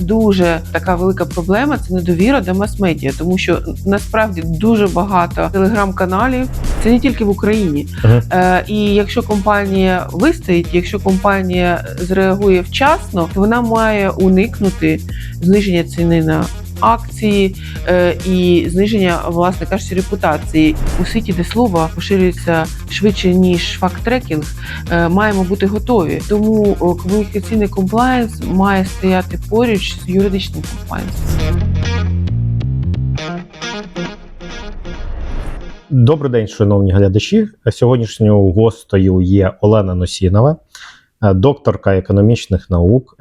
дуже така велика проблема це недовіра до мас-медіа, тому що насправді дуже багато телеграм-каналів. Це не тільки в Україні. Е, і якщо компанія вистоїть, якщо компанія зреагує вчасно, то вона має уникнути зниження ціни на. Акції е, і зниження, власне кажучи, репутації у світі, де слово поширюється швидше ніж факт-трекінг, е, маємо бути готові. Тому о, комунікаційний комплаєнс має стояти поруч з юридичним комплаєнсом. Добрий день, шановні глядачі. Сьогоднішньою гостею є Олена Носінова, е, докторка економічних наук,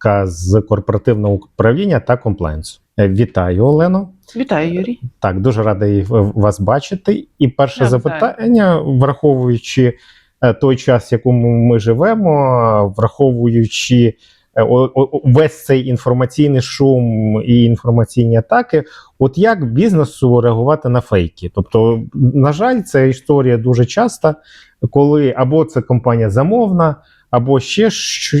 експертка з корпоративного управління та комплайнсу. Е, Вітаю, Олено. Вітаю, Юрій. Так, дуже радий вас бачити. І перше Навзаєм. запитання, враховуючи е, той час, в якому ми живемо, е, враховуючи е, весь цей інформаційний шум і інформаційні атаки, от як бізнесу реагувати на фейки? Тобто, на жаль, це історія дуже часто, коли або це компанія замовна, або ще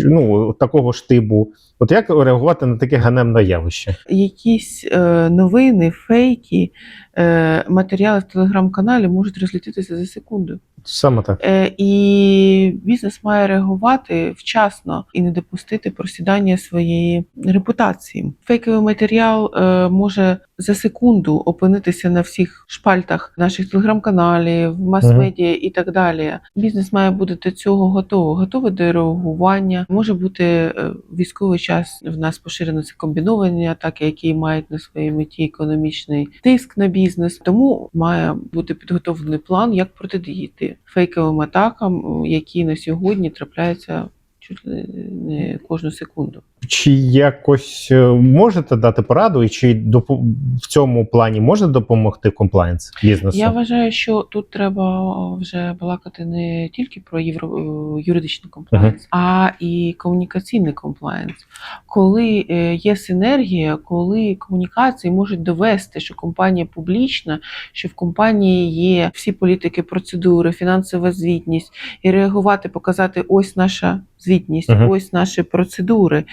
ну, такого штибу. От як реагувати на таке ганебне явище? Якісь е, новини, фейки, е, матеріали в телеграм-каналі можуть розлітитися за секунду. Саме так. Е, і бізнес має реагувати вчасно і не допустити просідання своєї репутації. Фейковий матеріал е, може за секунду опинитися на всіх шпальтах наших телеграм-каналів, мас-медіа і так далі. Бізнес має бути до цього готовий, готовий до реагування. Може бути е, військовий час. В нас поширено це комбіновані атаки, які мають на своїй меті економічний тиск на бізнес. Тому має бути підготовлений план, як протидіяти фейковим атакам, які на сьогодні трапляються чуть ли не кожну секунду. Чи якось е, можете дати пораду, і чи допо- в цьому плані може допомогти комплайнс бізнесу? Я вважаю, що тут треба вже балакати не тільки про євро е, юридичний комплаєнс, а і комунікаційний комплаєнс. Коли е, є синергія, коли комунікації можуть довести, що компанія публічна, що в компанії є всі політики, процедури, фінансова звітність, і реагувати, показати ось наша звітність, Мгм. ось наші процедури.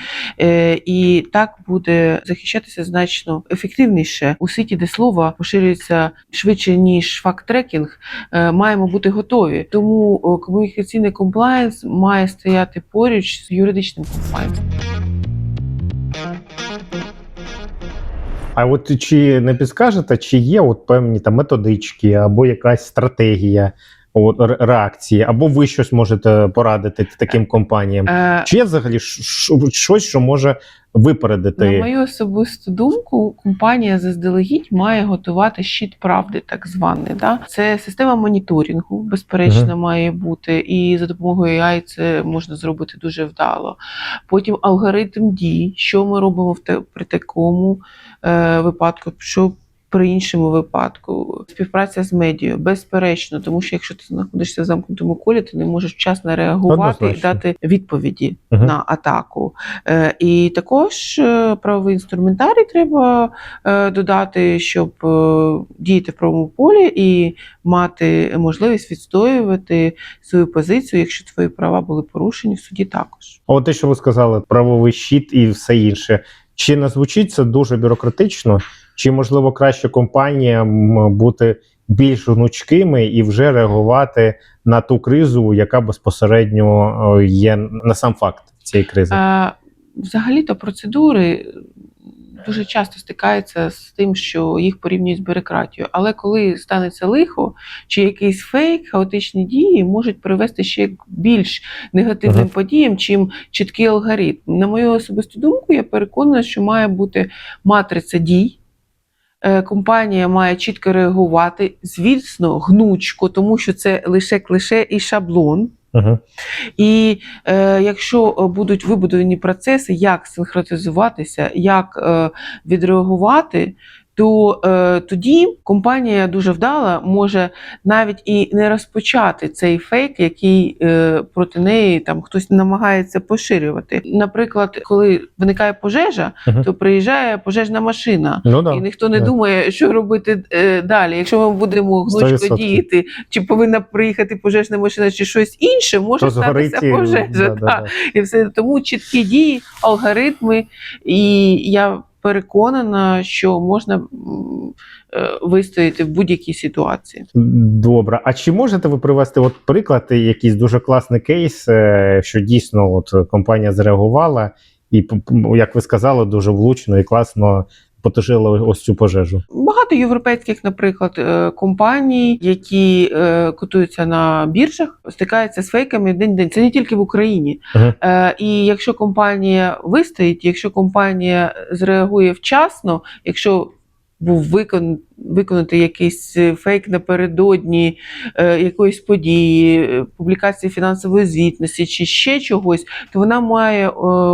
Е, І так буде захищатися значно ефективніше у світі, де слово поширюється швидше ніж факт-трекінг. е, Маємо бути готові. Тому комунікаційний комплаєнс має стояти поруч з юридичним комплаєнсом. А от чи не підскажете, чи є от певні там методички або якась стратегія реакції, або ви щось можете порадити таким компаніям? Е, Чи є взагалі щось, що може випередити? На мою особисту думку, компанія заздалегідь має готувати щит правди, так званий. Да? Це система моніторингу, безперечно, Мгм. має бути, і за допомогою AI це можна зробити дуже вдало. Потім алгоритм дій, що ми робимо в те, при такому е, випадку, що при іншому випадку. Співпраця з медією, безперечно, тому що якщо ти знаходишся в замкнутому колі, ти не можеш вчасно реагувати і дати відповіді Мгм. на атаку. Е, І також е, правовий інструментарій треба е, додати, щоб е, діяти в правовому полі і мати можливість відстоювати свою позицію, якщо твої права були порушені в суді також. А От те, що ви сказали, правовий щит і все інше. Чи не звучить це дуже бюрократично? Чи можливо краще компаніям бути більш гнучкими і вже реагувати на ту кризу, яка безпосередньо е, є на сам факт цієї кризи? Взагалі-то процедури дуже часто стикаються з тим, що їх порівнюють з бюрократією. Але коли станеться лихо, чи якийсь фейк, хаотичні дії можуть привести ще більш негативним Ага. подіям, чим чіткий алгоритм. На мою особисту думку, я переконана, що має бути матриця дій. Е, Компанія має чітко реагувати, звісно, гнучко, тому що це лише клише і шаблон. Угу. І е, якщо е, будуть вибудовані процеси, як синхронізуватися, як е, відреагувати, то е, тоді компанія дуже вдала може навіть і не розпочати цей фейк, який е, проти неї там хтось намагається поширювати. Наприклад, коли виникає пожежа, Мгм. то приїжджає пожежна машина. Ну да. І ніхто не да. думає, що робити е, далі. Якщо ми будемо гнучко 100%. діяти, чи повинна приїхати пожежна машина, чи щось інше, може То статися згорить, і- пожежа. да, да, да. І все тому чіткі дії, алгоритми, і я переконана, що можна е, вистояти в будь-якій ситуації. Добре. А чи можете ви привести от приклад, якийсь дуже класний кейс, е, що дійсно от компанія зреагувала, і як ви сказали, дуже влучно і класно потушила ось цю пожежу? Багато європейських, наприклад, е, компаній, які е, котуються на біржах, стикаються з фейками день-день. Це не тільки в Україні. Мгм. Е, І якщо компанія вистоїть, якщо компанія зреагує вчасно, якщо був викон, виконати якийсь фейк напередодні е, якоїсь події, публікації фінансової звітності чи ще чогось, то вона має е,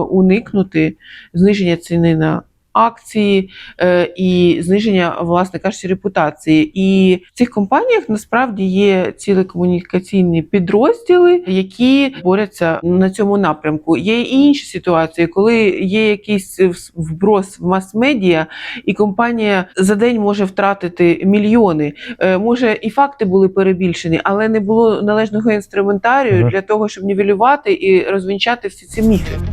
уникнути зниження ціни на акції е, і зниження, власне кажучи, репутації. І в цих компаніях насправді є цілекомунікаційні підрозділи, які борються на цьому напрямку. Є і інші ситуації, коли є якийсь вброс в мас-медіа, і компанія за день може втратити мільйони. Е, Може, і факти були перебільшені, але не було належного інструментарію Мгм. для того, щоб нівелювати і розвінчати всі ці міфи.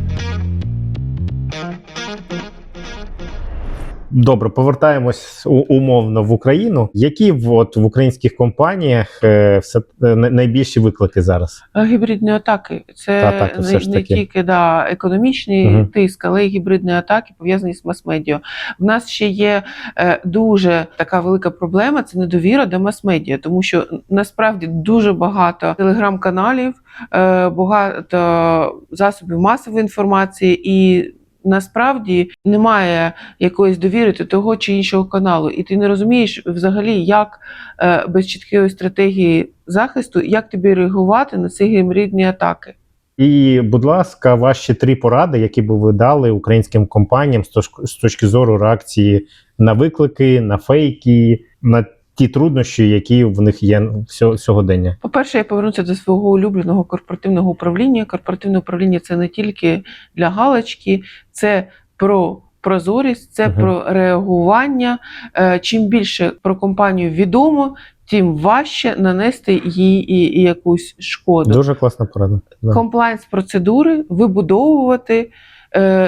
Добре, повертаємось у- умовно в Україну. Які в, от, в українських компаніях е, все е, найбільші виклики зараз? Гібридні атаки це Атаки, все не, не тільки да, економічний Мгм. тиск, але й гібридні атаки пов'язані з мас-медіа. В нас ще є е, дуже така велика проблема це недовіра до мас-медіа, тому що насправді дуже багато телеграм-каналів, е, багато засобів масової інформації і. Насправді немає якоїсь довіри до того чи іншого каналу, і ти не розумієш взагалі, як е, без чіткої стратегії захисту, як тобі реагувати на ці гібридні атаки. І, будь ласка, ваші три поради, які би ви дали українським компаніям з точки зору реакції на виклики, на фейки, на ті труднощі, які в них є сьогодення. По-перше, я повернуся до свого улюбленого корпоративного управління. Корпоративне управління це не тільки для галочки, це про прозорість, це Мгм. про реагування. Е, Чим більше про компанію відомо, тим важче нанести їй і, і якусь шкоду. Дуже класна порада. Да. комплайнс процедури вибудовувати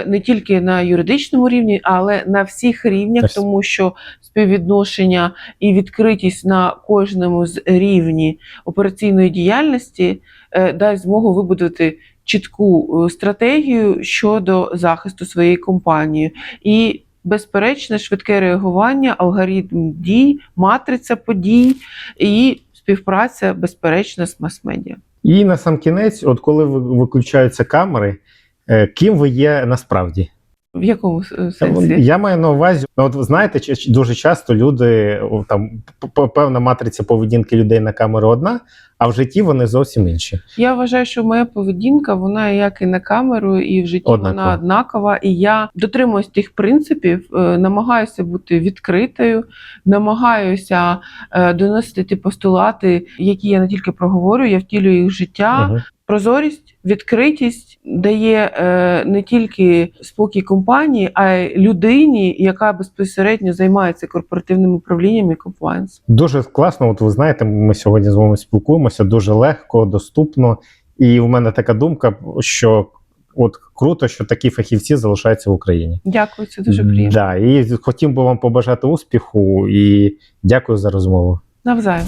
не тільки на юридичному рівні, але на всіх рівнях, Ось. тому що співвідношення і відкритість на кожному з рівні операційної діяльності е, дасть змогу вибудувати чітку е, стратегію щодо захисту своєї компанії. І безперечне швидке реагування, алгоритм дій, матриця подій і співпраця безперечно з мас-медіа. І на сам кінець, от коли виключаються камери, е, ким ви є насправді? В якому сенсі? Я маю на увазі, ну, от знаєте, дуже часто люди там певна матриця поведінки людей на камеру одна, а в житті вони зовсім інші. Я вважаю, що моя поведінка, вона як і на камеру, і в житті Однакова. вона однакова. І я дотримуюсь тих принципів, е, намагаюся бути відкритою, намагаюся е, доносити ті постулати, які я не тільки проговорю, я втілюю їх в життя. Мгм. Прозорість, відкритість дає е, не тільки спокій компанії, а й людині, яка безпосередньо займається корпоративним управлінням і комплайнсом. Дуже класно. От ви знаєте, ми сьогодні з вами спілкуємося дуже легко, доступно. І в мене така думка, що от круто, що такі фахівці залишаються в Україні. Дякую, це дуже приємно. Да, і хотів би вам побажати успіху і дякую за розмову. Навзаєм.